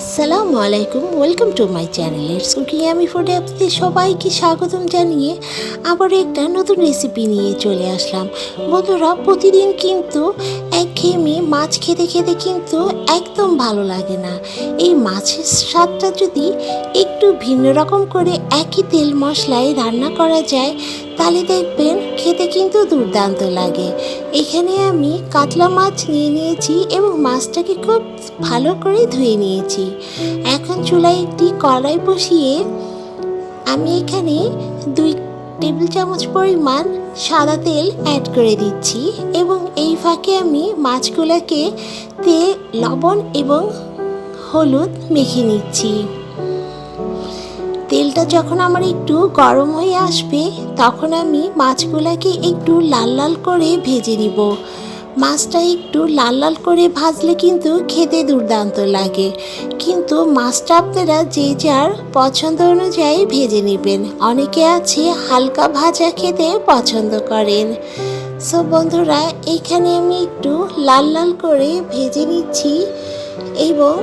আসসালামু আলাইকুম welcome to my channel it's cooking আমি ফুডে আপনাদের সবাইকে স্বাগতম জানিয়ে আবার একটা নতুন রেসিপি নিয়ে চলে আসলাম। বন্ধুরা, প্রতিদিন কিন্তু একঘেয়েমি মাছ খেতে খেতে কিন্তু একদম ভালো লাগে না। এই মাছের স্বাদটা যদি একটু ভিন্ন রকম করে একই তেল মশলায় রান্না করা যায় তাহলে দেখবেন খেতে কিন্তু দুর্দান্ত লাগে। এখানে আমি কাতলা মাছ নিয়ে নিয়েছি এবং মাছটাকে খুব ভালো করে ধুয়ে নিয়েছি। এখন চুলায় একটি কড়াই বসিয়ে আমি এখানে দুই টেবিল চামচ পরিমাণ সাদা তেল অ্যাড করে দিচ্ছি এবং এই ফাঁকে আমি মাছগুলোকে তেল লবণ এবং হলুদ মেখে নিচ্ছি। তেলটা যখন আমার একটু গরম হয়ে আসবে, তখন আমি মাছগুলোকে একটু লাল লাল করে ভেজে নিব। মাছটা একটু লাল লাল করে ভাজলে কিন্তু খেতে দুর্দান্ত লাগে। কিন্তু মাছটা আপনারা যে যার পছন্দ অনুযায়ী ভেজে নেবেন। অনেকে আছে হালকা ভাজা খেতে পছন্দ করেন। সো বন্ধুরা, এখানে আমি একটু লাল লাল করে ভেজে নিচ্ছি এবং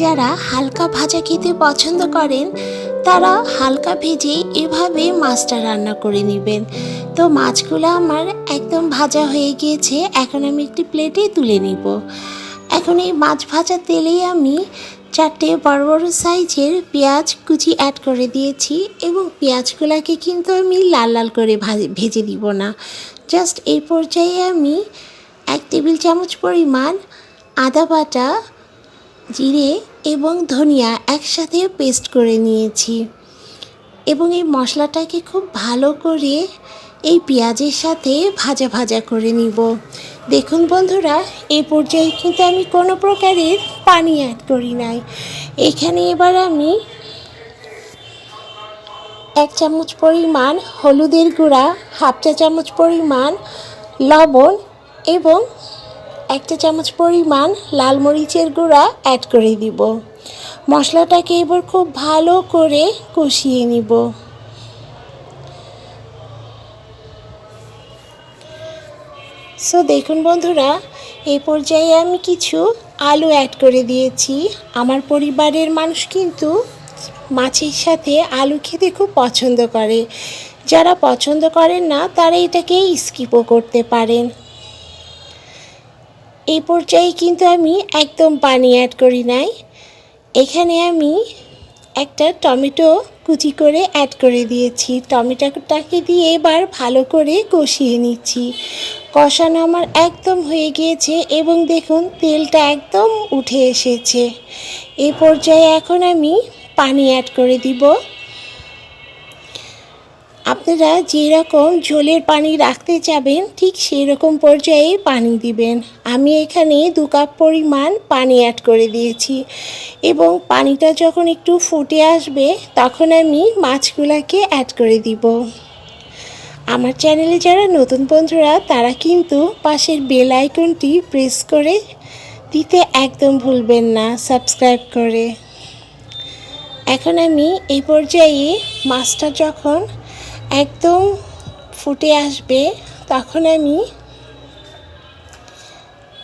যারা হালকা ভাজা খেতে পছন্দ করেন, তারা হালকা ভেজে এভাবে মাছটা রান্না করে নেবেন। তো মাছগুলো আমার একদম ভাজা হয়ে গিয়েছে, এখন আমি একটি প্লেটে তুলে নিব। এখন এই মাছ ভাজা তেলেই আমি চারটে বড় বড় সাইজের পেঁয়াজ কুচি অ্যাড করে দিয়েছি এবং পেঁয়াজগুলোকে কিন্তু আমি লাল লাল করে ভাজে দিব না। জাস্ট এই পর্যায়ে আমি এক টেবিল চামচ পরিমাণ আদা বাটা জিরে এবং ধনিয়া একসাথে পেস্ট করে নিয়েছি। এবং এই মশলাটাকে খুব ভালো করে এই পেঁয়াজের সাথে ভাজা ভাজা করে নিব। দেখুন বন্ধুরা, এ পর্যায়ে কিন্তু আমি কোনো প্রকারের পানি অ্যাড করি নাই। এখানে এবার আমি এক চামচ পরিমাণ হলুদের গুঁড়া, হাফ চা চামচ পরিমাণ লবণ এবং একটা চামচ পরিমাণ লাল মরিচের গুঁড়া অ্যাড করে দিব। মশলাটাকে এবার খুব ভালো করে কষিয়ে নিব। সো দেখুন বন্ধুরা এই পর্যায়ে আমি কিছু আলু অ্যাড করে দিয়েছি। আমার পরিবারের মানুষ কিন্তু মাছের সাথে আলু খেতে খুব পছন্দ করে। যারা পছন্দ করেন না, তারা এটাকে স্কিপও করতে পারেন। এই পর্যায়ে কিন্তু আমি একদম পানি অ্যাড করি নাই। এখানে আমি একটা টমেটো কুচি করে অ্যাড করে দিয়েছি। টমেটোটাকে দিয়ে এবার ভালো করে কষিয়ে নিচ্ছি। কষানো আমার একদম হয়ে গিয়েছে এবং দেখুন, তেলটা একদম উঠে এসেছে। এই পর্যায়ে এখন আমি পানি অ্যাড করে দিব। আপনারা যেরকম ঝোলের পানি রাখতে চাবেন ঠিক সেই রকম পর্যায়ে পানি দিবেন। আমি এখানে দু কাপ পরিমাণ পানি অ্যাড করে দিয়েছি এবং পানিটা যখন একটু ফুটে আসবে, তখন আমি মাছগুলোকে অ্যাড করে দিব। আমার চ্যানেলে যারা নতুন বন্ধুরা, তারা কিন্তু পাশের বেল আইকনটি প্রেস করে দিতে একদম ভুলবেন না সাবস্ক্রাইব করে। এখন আমি এই পর্যায়ে মাছটা যখন একদম ফুটে আসবে, তখন আমি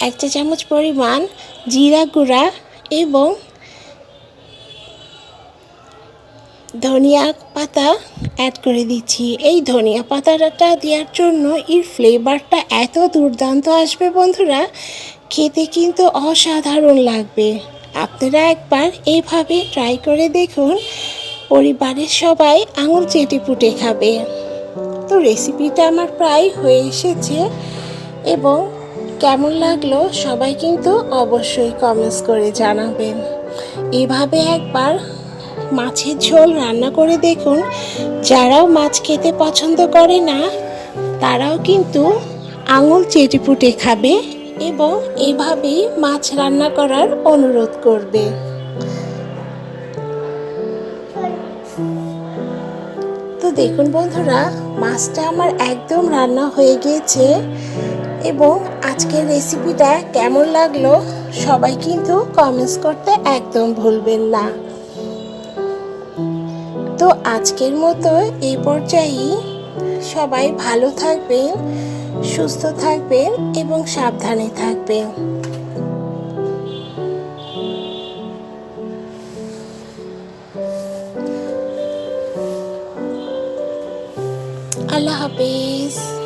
এক চা চামচ পরিমাণ জিরা গুঁড়া এবং ধনিয়া পাতা অ্যাড করে দিচ্ছি। এই ধনিয়া পাতাটা দেওয়ার জন্য এর ফ্লেভারটা এত দুর্দান্ত আসবে বন্ধুরা, খেতে কিন্তু অসাধারণ লাগবে। আপনারা একবার এইভাবে ট্রাই করে দেখুন। পরিবারের সবাই আঙুল চেটে পুটে খাবে। তো রেসিপিটা আমার প্রায় হয়ে এসেছে এবং কেমন লাগল সবাই কিন্তু অবশ্যই কমেন্টস করে জানাবেন। এভাবে একবার মাছের ঝোল রান্না করে দেখুন। যারাও মাছ খেতে পছন্দ করে না, তারাও কিন্তু আঙুল চেটে পুটে খাবে এবং এভাবেই মাছ রান্না করার অনুরোধ করবে। দেখুন বন্ধুরা, মাছটা আমার একদম রান্না হয়ে গিয়েছে এবং আজকের রেসিপিটা কেমন লাগল সবাই কিন্তু কমেন্টস করতে একদম ভুলবেন না। তো আজকের মতো এই পর্যায়েই সবাই ভালো থাকবেন, সুস্থ থাকবেন এবং সাবধানে থাকবেন। আল্লাহ হাফেজ।